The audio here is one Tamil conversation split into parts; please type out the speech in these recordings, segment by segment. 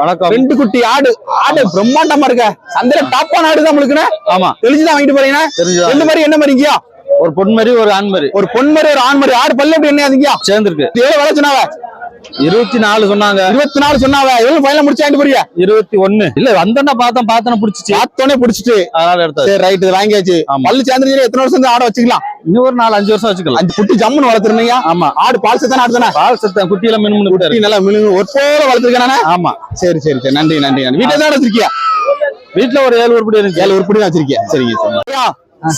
வணக்கம். ரெண்டு குட்டி ஆடு. ஆடு பிரம்மாண்டமா இருக்க. சந்தையில டாப்பான ஆடு தான் உங்களுக்கு ஆமா. தெரிஞ்சுதான் வாங்கிட்டு போறீங்க தெரிஞ்சுதான் ரெண்டு மாதிரி என்ன மாதிரிங்கயா ஒரு பொன் மாதிரி ஒரு ஆண் மாதிரி ஒரு பொன் மாதிரி ஒரு ஆண் மாதிரி ஆடு பல்லு எப்படி என்ன அதுங்கயா சேர்ந்துருக்கு. விலை சொன்னாவ இருபத்தி நாலு சொன்னாங்க. இருபத்தி நாலு சொன்னாவ எவ்வளவு ஃபைனல் முடிச்சு வாங்கிட்டு போறியா இருபத்தி ஒண்ணு. இல்ல வந்தேன்னா பார்த்தேன் பார்த்தேன்னு பிடிச்சிச்சு. பார்த்தோன்னே பிடிச்சிட்டு. அதனால எடுத்தது சரி ரைட் வாங்கியாச்சு. பல்லு சேர்ந்துருச்சு எத்தனை வருஷம் ஆடை வச்சுக்கலாம்? இன்னும் ஒரு நாலு அஞ்சு வருஷம் வச்சுக்கலாம். அஞ்சு குட்டி ஜம்முன்னு வளர்த்துருந்தீங்க. ஆமா. ஆடு பால் சத்தான ஆடு தானே? பால் சத்தம் குட்டியில மின் மின்னு குட்டி நல்லா மினுங்க ஒரு போல வளர்த்துருக்கானே ஆமா. சரி சரி சரி. நன்றி நன்றி நன்றி. வீட்டுல தான் வச்சிருக்கியா? வீட்டுல ஒரு ஏழு உருப்படி ஏழு உருப்படி வச்சிருக்கியா? சரிங்க ஐயா,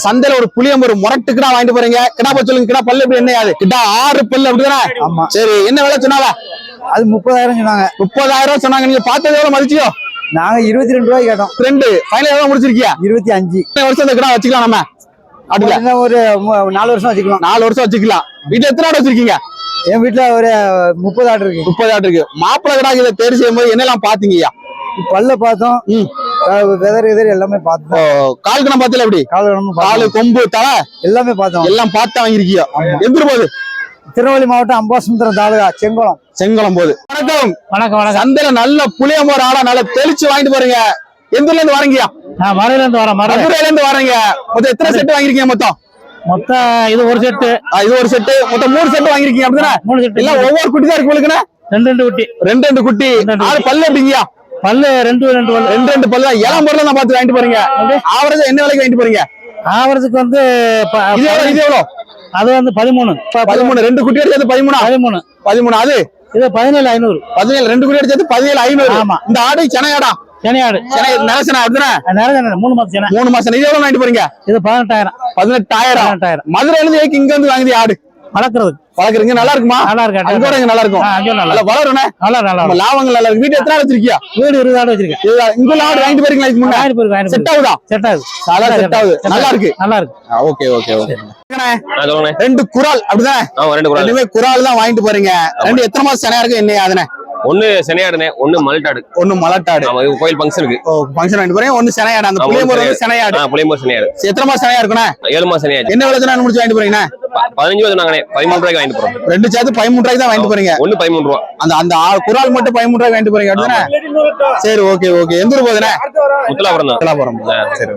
சந்தையில ஒரு புளியம் ஒரு முரட்டு கிடா வாங்கிட்டு போறீங்க. கிடா போய் சொல்லுங்க. கிடா பல்லு எப்படி என்ன அது கிடா ஆறு பல்லு அப்படிதானே? ஆமா. சரி என்ன விலை சொன்னாவ? அது முப்பதாயிரம் சொன்னாங்க. முப்பதாயிரம் ரூபாய் சொன்னாங்க. நீங்க பார்த்தது எவ்வளவு மதிச்சியோ? நாங்க இருபத்தி ரெண்டு ரூபாய்க்கு கேட்டோம். ரெண்டு. ஃபைனல் எவ்வளவு முடிச்சிருக்கியா? இருபத்தி அஞ்சு. வருஷம் இந்த கிடா வச்சுக்கலாம் நம்ம. இன்னும் ஒரு நாலு வருஷம் வச்சுக்கலாம். நாலு வருஷம் வச்சுக்கலாம். வீட்டுல எத்தனை ஆடு வச்சிருக்கீங்க? என் வீட்டுல ஒரு முப்பது ஆடு இருக்கு. முப்பது ஆடு இருக்கு. மாப்பிள்ளை கிடா இதை தேர்வு செய்யும்போது என்னெல்லாம் பாத்தீங்கய்யா பல்ல பார்த்தோம். வெதர் எதிர் எல்லாமே பார்த்தோம் கால் கிணம் பார்த்தல எப்படி? கால் கிழமை காலு கொம்பு தலை? எல்லாமே பார்த்தோம் எல்லாம் பார்த்து வாங்கிருக்கியோ எந்திரு போகுது திருநெல்வேலி மாவட்டம் அம்பாசமுத்திரம் தாலுகா செங்கோலம். செங்கலம் போகுது வணக்கம். வணக்கம் வணக்கம். சந்தையில நல்ல புளியம்போர் ஆடா நல்லா தெளிச்சு வாங்கிட்டு போறீங்க. எந்த ஊர்ல இருந்து வரீங்கயா நான் மதுரையில இருந்து வரேன் மதுரை. மதுரையில இருந்து வரீங்க. மொத்தம் எத்தனை செட் வாங்கிருக்கீங்க மொத்தம்? மொத்தம் இது ஒரு செட்டு ஆ, இது ஒரு செட்டு மொத்தம் மூணு செட் வாங்கிருக்கீங்க அப்படிதானே? மூணு செட்டு இல்ல ஒவ்வொரு குட்டி தான் இருக்கு உங்களுக்குண்ணே ரெண்டு ரெண்டு குட்டி. ரெண்டு ரெண்டு குட்டி. ஆறு பல்லு எப்படிங்கயா பல்லு ரெண்டு ரெண்டு பல்லு. ரெண்டு ரெண்டு பல்லு? ஏழாம் பொருள் தான் பார்த்து வாங்கிட்டு போறீங்க. ஆவரேஜா என்ன விலைக்கு வாங்கிட்டு போறீங்க? ஆவரத்துக்கு வந்து இது எவ்வளவு இது எவ்வளவு? அது வந்து பதிமூணு. பதிமூணு. ரெண்டு குட்டி எடுத்தது பதிமூணா? பதிமூணு. பதிமூணு அது? இது பதினேழு ஐநூறு. பதினேழு ரெண்டு குட்டி எடுத்தது பதினேழு ஐநூறு. ஆமா. இந்த ஆடு சென்னையாடா? சென்னையாடு. சென்னை நரசனா அப்படிதானே நிறைய நிறைய மூணு மாசம் சென்னை. மூணு மாசம் இது எவ்வளவு வாங்கிட்டு போறீங்க? இது பதினெட்டாயிரம். பதினெட்டாயிரம். பதினெட்டாயிரம். மதுரையில இருந்து இங்க வந்து வாங்குது ஆடு வளர்க்கறதுக்கு. வளர்க்குறீங்க? நல்லா இருக்குமா? நல்லா இருக்கு அங்க கூட இங்க நல்லா இருக்கும். நல்லா வளருண்ணே நல்லா நல்லா நம்ம லாபங்கள் நல்லா இருக்கு. வீட்டு எத்தனை வச்சிருக்கியா? வீடு இருபது ஆடு வச்சிருக்கேன். இங்க ஆடு வாங்கிட்டு போறீங்களா இதுக்கு முன்னாடி செட் ஆகுதா? செட் ஆகுது. நல்லா செட் ஆகுது. நல்லா இருக்கு. நல்லா இருக்கு. Okay okay okay. ரெண்டு குரால் அப்படிதானே? ரெண்டு குரல் ரெண்டுமே குரால் தான் வாங்கிட்டு போறீங்க. ரெண்டு எத்தனை மாசம் செனையா இருக்கு என்ன அதுனே ஒண்ணு செனையாடுனே ஒண்ணு மல்டாடு ஒண்ணு மலட்டாடு ஆமா இது கோயில் ஃபங்க்ஷனுக்கு ஓ ஃபங்க்ஷன் வாங்கிட்டு போறீங்க ஒண்ணு செனையாடு அந்த ஆமா, புளியம்பூர் வந்து செனையாடு. புளியம்போ செனையாடு எத்தனை மாசம் செனையா இருக்குண்ணே? ஏழு மாசம் செனையாடு என்ன விலை முடிச்சு வாங்கிட்டு போறீங்கண்ணே? பதினஞ்சு ரூபா சொன்னாங்கண்ணே. பதிமூணு ரூபாய்க்கு வாங்கிட்டு போறோம். ரெண்டு சேர்த்து பதிமூணு ரூபாய்க்கு தான் வாங்கிட்டு போறீங்க. ஒண்ணு பதிமூணு ரூபா. அந்த அந்த ஆ- குரால் மட்டும் பதிமூணு ரூபாய்க்கு வாங்கிட்டு போறீங்க அப்படிதானே? சரி ஓகே ஓகே. எந்த ஊர் போகுதுண்ணே? முத்துலாபுரம் ஆ, சரி.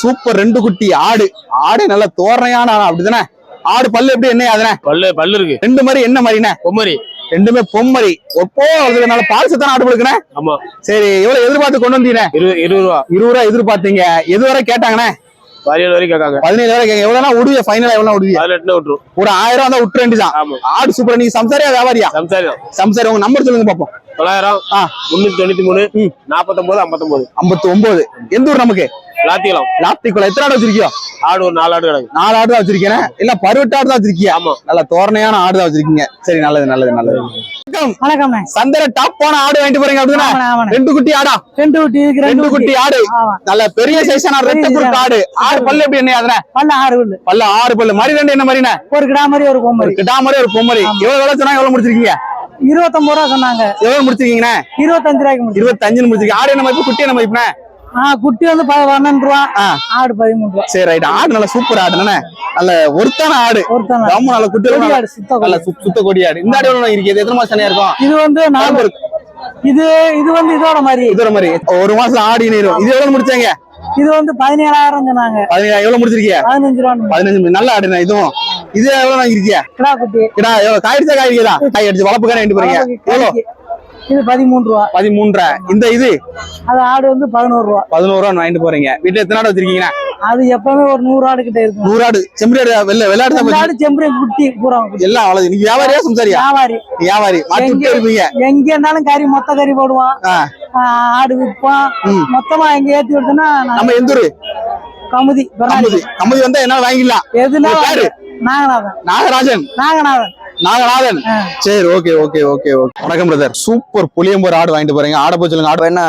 சூப்பர் ரெண்டு குட்டி ஆடு. ஆடு நல்ல தோரணையான ஆடு அப்படிதானே? ஆடு பல்லு எப்படி என்ன அதுனே பல்லு பல்லு இருக்கு. ரெண்டு மாதிரி என்ன மாதிரிண்ணே? பொம்மரி ரெண்டுமே பொம்மரி. ஒப்போ அதுனால பால் சத்தான ஆடு கொடுக்குறே ஆமா. சரி எவ்வளவு எதிர்பார்த்து கொண்டு வந்தீங்க? இருபது இருபது ரூபா. இருபது ரூபா எதிர்பார்த்தீங்க. எது வரை கேட்டாங்கண்ணே? பதினேழு வரைக்கும் கேட்காங்க. பதினேழு வரை கேட்க. எவ்வளவுனா விடுவிய ஃபைனலா எவ்வளவு விடுவிய பதினெட்டு விட்டுரும். ஒரு ஆயிரம் ரூபா தான் ஆடு சூப்பர் நீங்க சம்சாரியா வியாபாரியா? சம்சாரி சம்சாரி உங்க நம்பர் சொல்லுங்க பாப்போம். தொள்ளாயிரம். முன்னூத்தி தொண்ணூத்தி மூணு ம். நாப்பத்தொன்பது ஐம்பத்தொன்பது ஐம்பத்தி ஒன்பது எந்த ஊர் நமக்கு? லாத்திக்கலாம் லாப்டிக்குள்ள எத்தனை ஆடு வச்சிருக்கியோ? ஆடு ஒரு நாலு ஆடு கிடக்கு. நாலு ஆடு தான் வச்சிருக்கேன். இல்ல பருவட்டு ஆடு தான் வச்சிருக்கியா? ஆமா. நல்ல தோரணையான ஆடு தான் வச்சிருக்கீங்க. சரி நல்லது நல்லது நல்லது. வணக்கம். வணக்கம்ண்ணே சந்தையில டாப் போன ஆடு வாங்கிட்டு போறீங்க அப்படின்னா ரெண்டு குட்டி ஆடா? ரெண்டு குட்டி ரெண்டு குட்டி. ஆடு. நல்ல பெரிய சைஸான ரெட்டை குறுக்கு ஆடு. ஆடு பல்லு எப்படி என்ன அதுல பல்ல ஆறு பல்லு. பல்ல ஆறு பல்லு. மறி ரெண்டு என்ன மாதிரிண்ணே ஒரு கிடா மாதிரி ஒரு பொம்மரி கிட்டா மாதிரி ஒரு பொம்மரி எவ்வளவு வேலை சொன்னா எவ்வளவு முடிச்சிருக்கீங்க? இருபத்தொன்பது ரூபா சொன்னாங்க. எவ்வளவு முடிச்சிருக்கீங்கண்ணே? இருபத்தஞ்சு ரூபாய்க்கு முடியும் இருபத்தஞ்சுன்னு முடிச்சிருக்கீங்க. ஆடு என்ன மதிப்பு? குட்டி என்ன மதிப்புண்ணே? ஆ குட்டி வந்து பன்னெண்டு ரூபா. ஆடு பதிமூணு ரூபா. சரி ரைட் ஆடு நல்ல சூப்பர் ஆடு தானே? நல்ல ஒருத்தான ஆடு. ஒருத்தன் ரொம்ப நல்ல குட்டி ஆடு. சுத்த நல்ல சுத்த கொடி ஆடு. இந்த ஆடு எவ்வளவு இருக்கு? இது எத்தனை மாசம் இருக்கும்? இது வந்து நாலு இது இது வந்து இதோட மாதிரி. இது ஒரு மாதிரி. ஒரு மாசம் ஆடி நேரும் இது எவ்வளவு முடிச்சாங்க? இது வந்து பதினேழாயிரம். சொன்னாங்க எவ்வளவு முடிச்சிருக்கீங்க பதினஞ்சு ரூபா பதினஞ்சு. நல்ல ஆடுண்ணே இதுவும். இது எவ்வளவு வாங்கிருக்கியா கிடா குட்டி. கிடா எவ்வளவு? காய் அடிச்சு வளர்ப்பு காய் வாங்கிட்டு போறீங்க. எவ்வளவு. இது பதிமூணு ரூபா. பதிமூன்றரை. இந்த இது? அது ஆடு வந்து பதினோரு ரூபா. பதினோரு ரூபா வாங்கிட்டு போறீங்க. வீட்டுல எத்தனை ஆடு வச்சிருக்கீங்க? அது எப்பவுமே ஒரு நூறு ஆடு கிட்ட இருக்கும். நூறு ஆடு. செம்பரி ஆடு வெள்ள வெள்ளாடு தான். ஆடு செம்பரி குட்டி பூரா. எல்லாம் அவ்வளவு நீங்க வியாபாரியா சம்சாரியா? வியாபாரி. வியாபாரி. மாத்தி இருப்பீங்க. எங்க இருந்தாலும் கறி மொத்த கறி போடுவான். ஆடு விற்பான். மொத்தமா எங்க ஏத்தி விடுதுன்னா நம்ம எந்த ஊரு? கமுதி பெருநாளி. கம்பதி கம்பதி வந்தா என்ன வாங்கிடலாம் எதுனா? நாகநாதன். நாகராஜன். நாகநாதன். நாகநாதன். சரி ஓகே ஓகே ஓகே ஓகே வணக்கம் பிரதர் சூப்பர் புளியம்பூர் ஆடு வாங்கிட்டு போறீங்க. ஆட போய் சொல்லுங்க. ஆடு என்ன?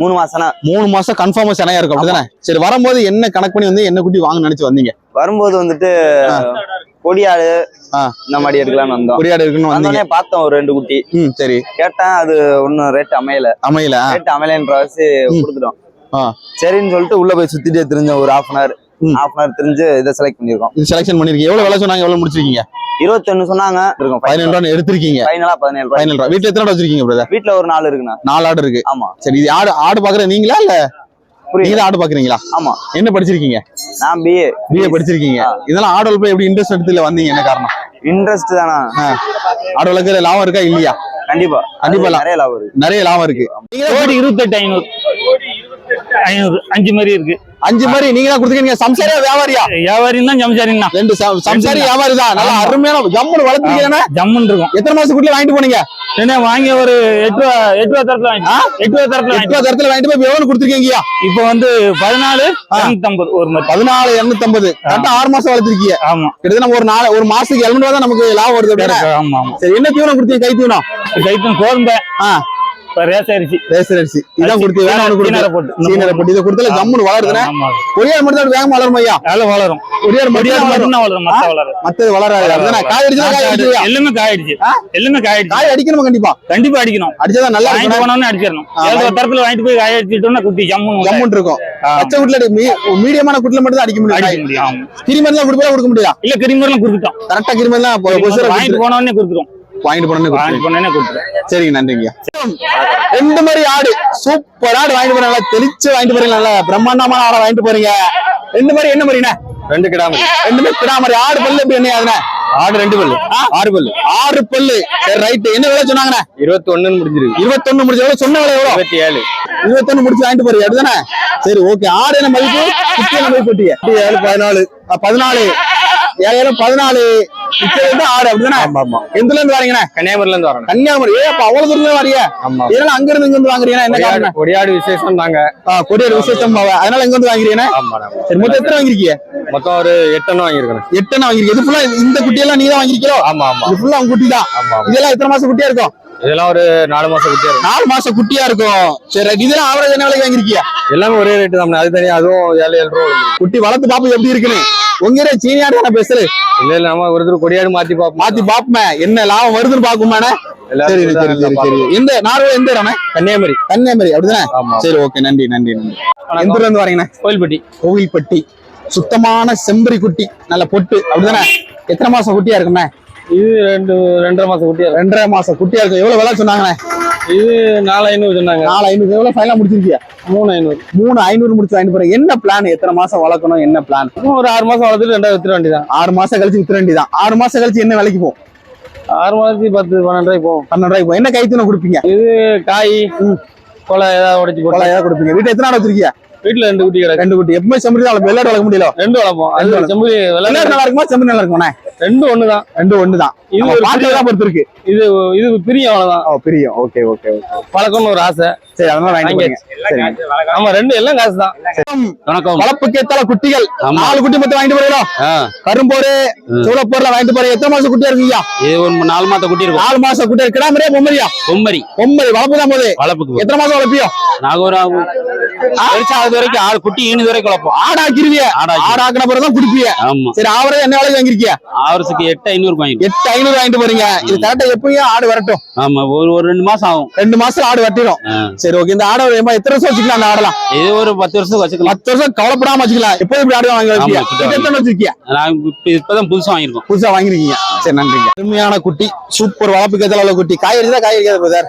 மூணு மாசம்னா. மூணு மாசம் கன்ஃபார்மா செனையா இருக்கும் அப்படிதானே? சரி வரும்போது என்ன கணக்கு பண்ணி வந்து என்ன குட்டி வாங்க நினைச்சு வந்தீங்க? வரும்போது வந்துட்டு கொடியாடு. இந்த மாதிரி எடுக்கலாம்னு வந்தோம். கொடியாடு இருக்குன்னு வந்தோடனே பார்த்தோம் ஒரு ரெண்டு குட்டி. ம் சரி. கேட்டேன் அது ஒன்னும் ரேட் அமையல. அமையல. ரேட் அமையலன்ற வச்சு. கொடுத்துட்டோம். சரின்னு சொல்லிட்டு உள்ள போய் சுத்திட்டே தெரிஞ்சோம் ஒரு half an hour. Half an hour தெரிஞ்சு இதை செலக்ட் பண்ணிருக்கோம் இது செலக்ஷன் பண்ணிருக்கீங்க. எவ்வளவு விலை சொன்னாங்க எவ்வளவு முடிச்சிருக்கீங்க? இருபத்தொன்னு சொன்னாங்க. இருக்கும். பதினேழு ரூபா எடுத்திருக்கீங்க. ஃபைனலா பதினேழு பதினேழு ரூபா வீட்டுல எத்தனை ஆடு வச்சிருக்கீங்க பிரதர் வீட்டுல ஒரு நாள் இருக்குண்ணா. நாலு ஆடு இருக்கு. ஆமா. சரி இது ஆடு ஆடு பாக்குற நீங்களா இல்ல? நீங்க ஆடு பாக்குறீங்களா? ஆமா. என்ன படிச்சிருக்கீங்க? நான் பிஏ பிஏ படிச்சிருக்கீங்க. இதெல்லாம் ஆடு வளர்ப்பு எப்படி இன்ட்ரெஸ்ட் எடுத்துல வந்தீங்க? என்ன காரணம்? இன்ட்ரெஸ்ட் தானா? ஆடு வளர்க்குற லாபம் இருக்கா இல்லையா? கண்டிப்பா. கண்டிப்பா நிறைய லாபம் இருக்கு. நிறைய லாபம் இருக்கு. கோடி இருபத்தெட்டு ஐநூறு. ஐநூறு. அஞ்சு மாதிரி இருக்கு. அஞ்சு மாதிரி நீங்க தான் கொடுத்துருக்கீங்க சம்சாரியா வியாபாரியா? வியாபாரியும் தான் ஜம்சாரியும் தான் ரெண்டு சம்- சம்சாரி வியாபாரி தான். நல்லா அருமையான ஜம்முன்னு வளர்த்துருக்கீங்க ஜம்முன்னு இருக்கும். எத்தனை மாசம் குட்டில வாங்கிட்டு போனீங்க? என்ன வாங்கி ஒரு எட்டு ரூபா எட்டு ரூபா தரத்துல வாங்கி எட்டு ரூபா தரத்துல எட்டு வாங்கி தரத்துல வாங்கிட்டு போய் எவ்வளவு கொடுத்துருக்கீங்க இப்போ வந்து பதினாலு இரநூத்தம்பது ஒரு மாதிரி பதினாலு இருநூத்தி ஐம்பது கரெக்டா ஆறு மாசம் வளர்த்திருக்கீங்க. ஆமா. கிட்டத்தட்ட நம்ம ஒரு நாள் ஒரு மாசத்துக்கு எழுநூறு ரூபா தான் நமக்கு லாபம் வருது ஆமா ஆமா. சரி என்ன தீவனம் கொடுத்தீங்க? கை தீவனம்? கைத்தன் கோதுமை. ரேஸ் அரிசி ரேசர் அரிசி இதான் கொடுத்து வேணும் ஒண்ணு சீனரை கொடுத்து போட்டு. சீனரை போட்டு. இதை கொடுத்தால ஜம்முன்னு வளருதுன்னா மட்டும் தான் வேகமா வளரும் ஐயா. வேலை வளரும். கொடியார் மட்டும் வளரும். மட்டும் வளரும். மத்த வளரும் மத்தது வளராது. அப்படிதானே காய் அடிச்சா காய் அடிச்சியா எல்லாமே காயிடுச்சு எல்லாமே காயிடுச்சு காய் அடிக்கணுமா கண்டிப்பா? கண்டிப்பா அடிக்கணும். அடிச்சாதான் நல்லா வாங்கிட்டு போனோம்னு அடிச்சிடணும். ஏழு தரத்துல வாங்கிட்டு போய் காய அடிச்சிட்டோம்னா குட்டி ஜம்முன்னு ஜம்முன்னு இருக்கும். பச்சை குட்டில மீடியமான குட்டில மட்டும் தான் அடிக்க முடியும் அடிக்க காய். முடியும் ஆமா. கிரிமரி தான் கொடுப்பா கொடுக்க முடியாது இல்ல கிரிமர்லாம் கொடுத்துட்டோம். கரெக்டா கிரிமரி தான் வாங்கிட்டு போனோடனே கொடுத்துரும் வாங்கிட்டு கொடுத்துரும் சரிங்க நன்றிங்க ரெண்டு மாதிரி ஆடு? சூப்பர் ஆடு வாங்கிட்டு போறீங்க நல்லா தெளிச்சு வாங்கிட்டு போறீங்க நல்லா பிரம்மாண்டமான ஆடை வாங்கிட்டு போறீங்க. ரெண்டு மாதிரி என்ன மாதிரிண்ணே? ரெண்டு கிடாம ரெண்டு மாதிரி கிடா மாதிரி ஆடு பல்லு எப்படி என்ன ஆகுதுண்ணே? ஆடு ரெண்டு பல்லு. ஆறு பல்லு. ஆறு பல்லு. சரி ரைட்டு என்ன விலை சொன்னாங்கண்ணே? இருபத்தி ஒண்ணுன்னு முடிஞ்சிருக்கு. இருபத்தொன்னு முடிச்ச எவ்வளவு சொன்ன விலை எவ்வளவு இருபத்தி ஏழு இருபத்தொன்னு முடிச்சு வாங்கிட்டு போறீங்க அப்படிதானே? சரி ஓகே ஆடு என்ன மதிப்பு? குட்டி என்ன மதிப்பு ஏழு பதினாலு. பதினாலு. ஏழாயிரம் பதினாலு. ஆடு அப்படிதானே? எந்துல இருந்து வரீங்கண்ணே? கன்னியாகுமரில இருந்து வரணும் கன்னியாகுமரி. அப்ப அவ்வளவு தூரம் வரீங்க? அங்க இருந்து இங்க இருந்து வாங்குறீங்கன்னா என்ன கொடியாடு காரணம்? கொடியாடு விசேஷம் தாங்க. ஆ, கொடியேறு விசேஷம் பாவ. அதனால எங்க வந்து வாங்குறீங்க சரி மொத்தம் எத்தனை வாங்கிருக்கீங்க மொத்தம் ஒரு எட்டெண்ணம் வாங்கியிருக்கணும் எட்டு வாங்கிருக்கீங்க இது ஃபுல்லா இந்த குட்டியெல்லாம் நீங்க தான் வாங்கிருக்கீங்களோ ஆமா ஆமா. இது ஃபுல்லா உங்க குட்டி தான். இதெல்லாம் எத்தனை மாசம் குட்டியா இருக்கும்? இதெல்லாம் ஒரு நாலு மாசம் குட்டியா இருக்கும். நாலு மாசம் குட்டியா இருக்கும். சரி. இதெல்லாம் ஆவரேஜ் என்ன விலைக்கு வாங்கிருக்கீங்க எல்லாமே ஒரே ரேட்டு தான் அது தனியா அதுவும் ஏழு ஏழு ரூபா. குட்டி வளர்த்து பாப்போம் எப்படி இருக்குன்னு. உங்க ஏரியா சீனியாடு நான் பேசுறேன் இல்ல இல்ல நம்ம ஒரு தடவை கொடியாடு மாத்தி பார்ப்போம் மாத்தி பாப்போமே. என்ன லாபம் வருதுன்னு பாக்குமாண்ணே சரி சரி சரி சரி எந்த நார்வே எந்த இடம்ண்ணே கன்னியாகுமரி. கன்னியாகுமரி அப்படிதானே? சரி ஓகே நன்றி நன்றி நன்றி. எந்த இருந்து வரீங்கண்ணே? கோயில்பட்டி. கோவில்பட்டி சுத்தமான செம்பரி குட்டி நல்ல பொட்டு அப்படிதானே? எத்தனை மாசம் குட்டியா இருக்குண்ணே இது ரெண்டு ரெண்டரை மாசம் குட்டியா ரெண்டரை மாசம் குட்டியா இருக்கும் எவ்வளவு விலை சொன்னாங்கண்ணே? இது நாலு ஐநூறு சொன்னாங்க. நாலு ஐநூறு. எவ்வளவு ஃபைனலா முடிச்சிருக்கியா? மூணு ஐநூறு. மூணு ஐநூறு முடிச்சு வாங்கிட்டு போறேன். என்ன பிளான் எத்தனை மாசம் வளர்க்கணும்? என்ன பிளான் ஒரு ஆறு மாசம் வளர்த்துட்டு ரெண்டாவது வித்துற வேண்டியதான் ஆறு மாசம் கழிச்சு வித்துற வேண்டியதான் ஆறு மாசம் கழிச்சு என்ன விலைக்கு போகும்? ஆறு மாசத்துக்கு பத்து பன்னெண்டு ரூபாய் போகும். பன்னெண்டு ரூபாய்க்கு போகும். என்ன கைத்தூணை கொடுப்பீங்க? காய் கொலை ஏதாவது உடைச்சு கொலை ஏதாவது கொடுப்பீங்க. வீட்டுல எத்தனை நாள் வச்சிருக்கீங்க வீட்டுல ரெண்டு குட்டி ரெண்டு குட்டி. எப்பவுமே செம்பரி தான் வெள்ளாடு வளர்க்க முடியல. ரெண்டு வளர்ப்போம். அது செம்புரி வெள்ளாடு விளையாடு நல்லா இருக்குமா? செம்பரி நல்லா இருக்குமாண்ணே? ரெண்டு ஒண்ணுதான். ரெண்டு ஒண்ணுதான். இது இது ஒரு பாட்டு பொறுத்து இருக்கு இது இது பிரியம் அவ்வளவுதான். ஓ பிரியும். Okay okay okay. பழக்கம்னு ஒரு ஆசை. சரி அதனால வாங்கிட்டு ஆமா ரெண்டு எல்லாம் காசு. தான் வணக்கம். வளர்ப்புக்கு ஏத்தால குட்டிகள். நாலு குட்டி மொத்தம் வாங்கிட்டு போறீங்களோ? கரும்போரு சூளப்போர்ல வாங்கிட்டு போறீங்க. எத்தனை மாசம் குட்டியா இருக்கீங்க? இது ஒரு நாலு மாத்த குட்டி இருக்கும். நாலு மாசம் குட்டி கிடாமரியா பொம்மரியா? பொம்மரி. பொம்மரி வளர்ப்பு தான் போகுது. வளர்ப்புக்கு எத்தனை மாசம் வளர்ப்பியோ? நாங்க ஒரு பெருசாவது வரைக்கும் ஆறு குட்டி ஈனது வரைக்கும் வளர்ப்போம். ஆடாக்கிருவிய ஆடாக்கி. ஆடாக்கின பிறகு தான் குடிப்பிய. ஆமா. சரி அவரே என்ன விலைக்கு வாங்கிருக்கிய ஆவரத்துக்கு எட்டு ஐநூறு வாங்கிடும் எட்டு ஐநூறு வாங்கிட்டு போறீங்க. இது கரெக்டா எப்பயும் ஆடு வரட்டும். ஆமா ஒரு ஒரு ரெண்டு மாசம் ஆகும். ரெண்டு மாசம் ஆடு வட்டிடும். சரி ஓகே இந்த ஆடை எத்தனை வருஷம் வச்சுக்கலாம் அந்த ஆடலாம் இது ஒரு பத்து வருஷத்துக்கு வச்சுக்கலாம். பத்து வருஷம் கவலைப்படாம வச்சுக்கலாம். எப்போதும் இப்படி ஆடு வாங்கி எத்தனை வச்சிருக்கியா? நான் இப்ப இப்பதான் புதுசா வாங்கியிருக்கோம். புதுசா வாங்கிருக்கீங்க சரி நன்றிங்க. அருமையான குட்டி சூப்பர் வளர்ப்பு உள்ள குட்டி. காய் அடிச்சதா காய் அடிக்காத சார்.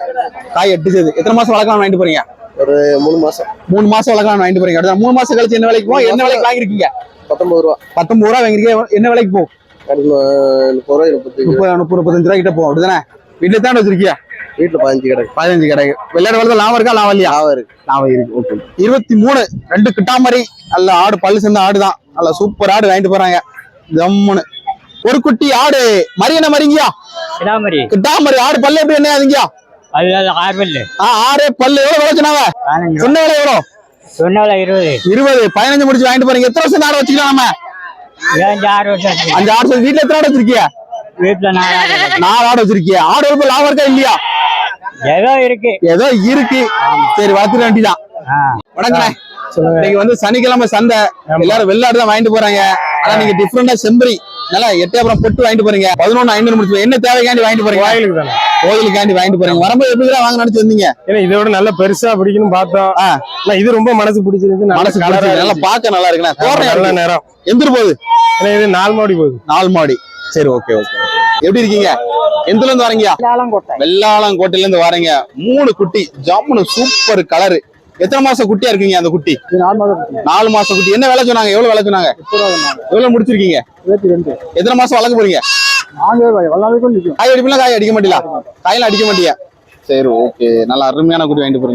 காய் எட்டுச்சது எத்தனை மாசம் வளர்க்கலாம் வாங்கிட்டு போறீங்க? ஒரு மூணு மாசம். மூணு மாசம் வளர்க்கலாம் வாங்கிட்டு போறீங்க. அடுத்த மூணு மாசம் கழிச்சு என்ன விலைக்கு போகும் என்ன விலைக்கு வாங்கிருக்கீங்க? பத்தொன்பது ரூபா. பத்தொன்பது ரூபா வாங்கிருக்கீங்க. என்ன விலைக்கு போகும் முப்பது முப்பத்தி முப்பது முப்பது முப்பத்தஞ்சு ரூபா கிட்ட போகும் அப்படிதானே வீட்டுல தான் வச்சிருக்கியா வீட்டுல பதினஞ்சு கிடக்கு பதினஞ்சு கடை. விளையாட வளர்த்த லாபம் இருக்கா? லாபம் இல்லையா? லாபம் இருக்கு. லாபம் இருக்கு. ஓகே இருபத்தி மூணு ரெண்டு கிட்டாமரி. நல்ல ஆடு பல்லு சேர்ந்த ஆடு தான் நல்ல சூப்பர் ஆடு வாங்கிட்டு போறாங்க. ஜம்முன்னு. ஒரு குட்டி ஆடு. மரி என்ன மரிங்கயா? கிடாமரி கிட்டாமரி. ஆடு பல்லு எப்படி என்ன ஆகுதுங்கயா ஆறு பல்லு. ஆறு எவ்வளவு விலை சொன்னாங்க? சொன்ன விலை எவ்வளவு? சொன்னால இருபது. இருபது. பதினஞ்சு முடிச்சு வாங்கிட்டு போறீங்க. எத்தனை வருஷம் ஆடு வச்சுக்கலாம் நம்ம? ஆறு வருஷம். அஞ்சு ஆடு சொல்லி வீட்டுல எத்தனை ஆடு வச்சிருக்கிய? வீட்டுல நாலு ஆடு வச்சிருக்கிய. ஆடு வளர்ப்பு லாபம் இருக்கா இல்லையா? ஏதோ இருக்கு. ஏதோ இருக்கு. சரி வளர்த்துட வேண்டிதான் ஆ. இன்னைக்கு வந்து சனிக்கிழமை சந்தை. எல்லாரும் வெள்ளாடு தான் வாங்கிட்டு போறாங்க. ஆனா நீங்க டிஃப்ரெண்டா செம்பரி நல்லா எட்டயபுரம் பொட்டு வாங்கிட்டு போறீங்க. பதினொன்னு ஐநூறு முடிச்சு என்ன தேவைக்காண்டி வாங்கிட்டு போறீங்க? கோயிலுக்கு தானே. கோயிலுக்காண்டி வாங்கிட்டு போறீங்க. வரும்போது எப்படி தான் வாங்க நினைச்சு வந்தீங்க? ஏன்னா இதை விட நல்ல பெருசா பிடிக்கணும் பார்த்தோம் இது ரொம்ப மனசு நல்ல மனசு பிடிச்சிருக்கு. நல்லா. பார்க்க நல்லா இருக்குண்ணா. நேரம் எந்திரு போகுது இது நாலு மாடி போகுது. நாலு மாடி. சரி ஓகே ஓகே எப்படி இருக்கீங்க? எந்துல இருந்து வரீங்க? வெள்ளாளங்கோட்டையில இருந்து வரீங்க. மூணு குட்டி ஜம்முனு சூப்பர் கலரு எத்தனை மாசம் குட்டியா இருக்கீங்க அந்த குட்டி? நாலு மாசம் குட்டி. என்ன விலை சொன்னாங்க? எவ்வளவு விலை சொன்னாங்க? எவ்வளவு முடிச்சிருக்கீங்க? எத்தனை மாசம் வளர்க்க போறீங்க? காய் அடிப்பீங்களா? காய் அடிக்க மாட்டீங்களா? காயில அடிக்க மாட்டீங்க சரி ஓகே நல்ல அருமையான குட்டி வாங்கிட்டு போறீங்க.